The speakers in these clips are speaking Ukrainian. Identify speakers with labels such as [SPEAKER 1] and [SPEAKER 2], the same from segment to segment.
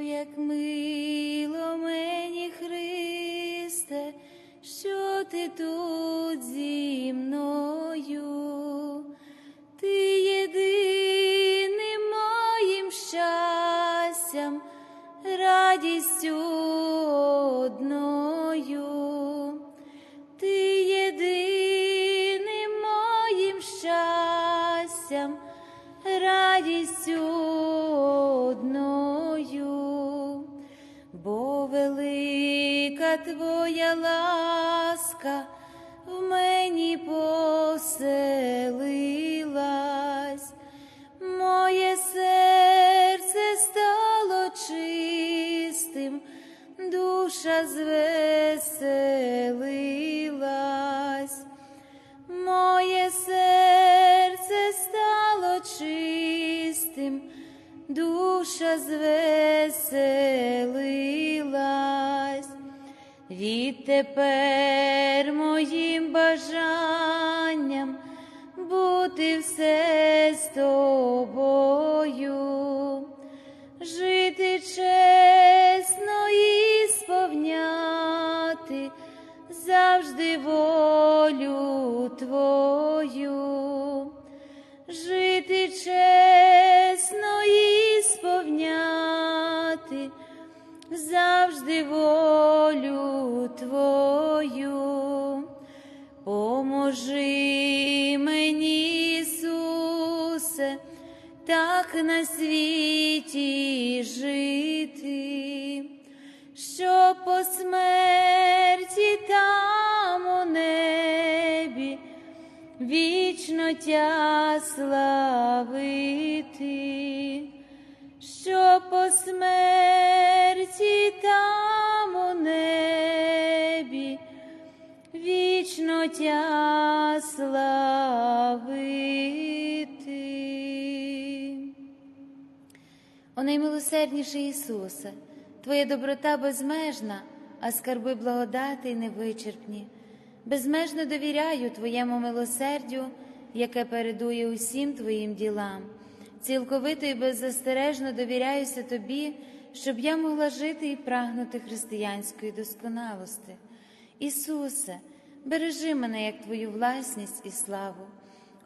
[SPEAKER 1] як мило мені, Христе, що ти тут зі мною, ти єдиним моїм щастям, радістю одною, ти єдиним моїм щастям, радістю одною, бо велика твоя ласка в мені поселилась, моє серце стало чистим, душа звеселилась, моє серце стало чистим, душа звеселилась. Відтепер моїм бажанням бути все з тобою, жити чесно і сповняти завжди волю Твою, жити чесно і сповняти завжди волю Твою, поможи мені, Ісусе, так на світі жити, що по смерті там у небі вічно тя славити, що по смерті там у небі вічно тя славити. О наймилосердніший Ісусе, Твоя доброта безмежна, а скарби благодати невичерпні. Безмежно довіряю Твоєму милосердю, яке передує усім Твоїм ділам. Цілковито і беззастережно довіряюся Тобі, щоб я могла жити і прагнути християнської досконалости. Ісусе, бережи мене як Твою власність і славу.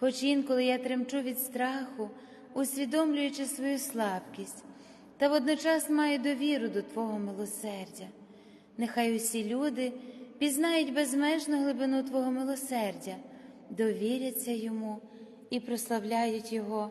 [SPEAKER 1] Хоч інколи я тремчу від страху, усвідомлюючи свою слабкість, та водночас маю довіру до Твого милосердя. Нехай усі люди пізнають безмежну глибину Твого милосердя, довіряться йому і прославляють Його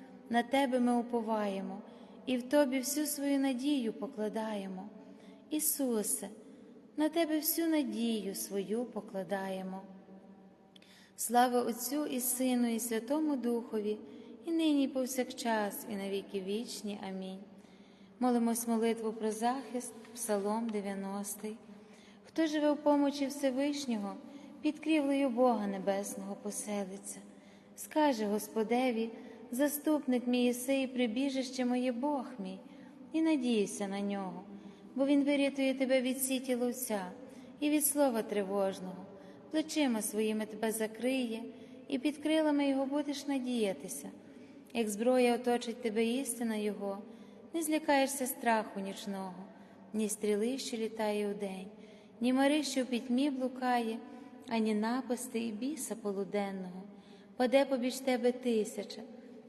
[SPEAKER 1] на Тебе ми уповаємо і в Тобі всю свою надію покладаємо. Ісусе, на Тебе всю надію свою покладаємо. Слава Отцю і Сину, і Святому Духові, і нині, і повсякчас, і на віки вічні. Амінь. Молимось молитву про захист, Псалом 90. Хто живе в помочі Всевишнього, під крівлею Бога Небесного поселиться, скаже Господеві, заступник мій єси і прибіжище моє Бог мій, і надійся на нього, бо Він вирятує тебе від сіті ловця і від слова тривожного, плечима своїми тебе закриє, і під крилами Його будеш надіятися. Як зброя оточить тебе істина Його, не злякаєшся страху нічного, ні стріли, що літає удень, ні мари, що в пітьмі блукає, ані напасти і біса полуденного. Паде побіж тебе тисяча,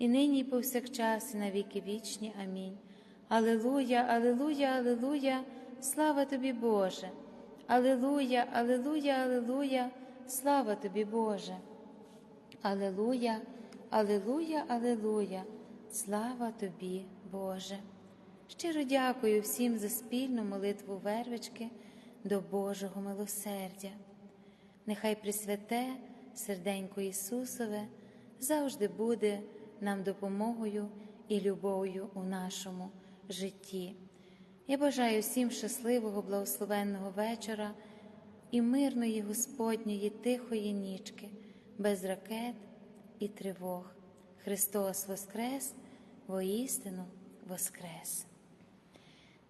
[SPEAKER 1] і нині, і повсякчас, і на віки вічні. Амінь. Алилуя, Алилуя, Алилуя, слава тобі, Боже. Алилуя, Алилуя, Алилуя, слава тобі, Боже. Алилуя, Алилуя, Алилуя, слава тобі, Боже. Щиро дякую всім за спільну молитву вервички до Божого милосердя. Нехай Пресвяте серденько Ісусове завжди буде нам допомогою і любов'ю у нашому житті. Я бажаю всім щасливого, благословенного вечора і мирної Господньої тихої нічки, без ракет і тривог. Христос Воскрес, воістину Воскрес.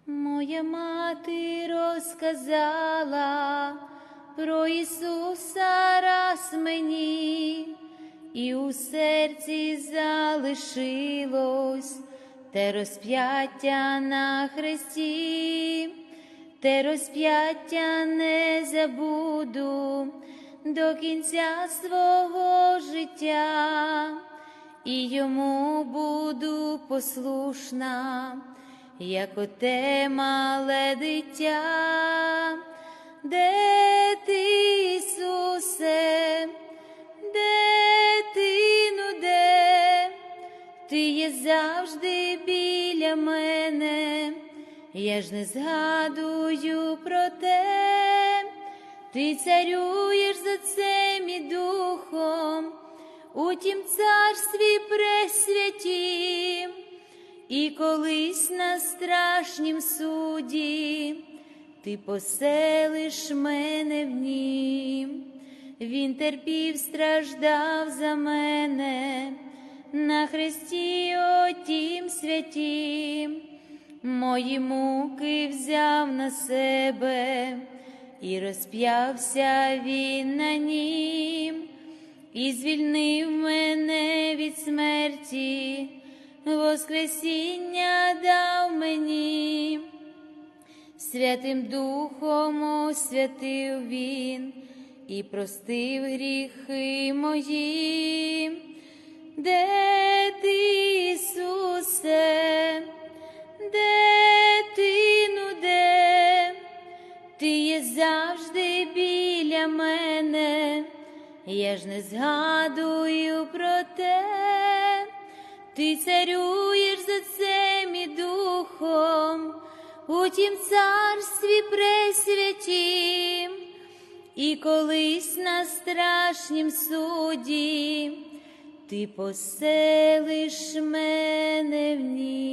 [SPEAKER 1] Моя мати розказала про Ісуса раз мені, і у серці залишилось те розп'яття на хресті, те розп'яття не забуду до кінця свого життя, і йому буду послушна, як оте мале дитя. Де ти, Ісусе, де Ти є завжди біля мене, я ж не згадую про те, ти царюєш за цим і духом, у тім царстві пресвятім, і колись на страшнім суді ти поселиш мене в нім. Він терпів, страждав за мене на хресті отім святім, мої муки взяв на себе і розп'явся він на нім, і звільнив мене від смерті, Воскресіння дав мені. Святим Духом освятив Він і простив гріхи мої. Де Ісусе, де ти, ну де? Ти є завжди біля мене, я ж не згадую про те, ти царюєш за цим і духом, у тім царстві пресвятім, і колись на страшнім суді ти поселиш мене в ній.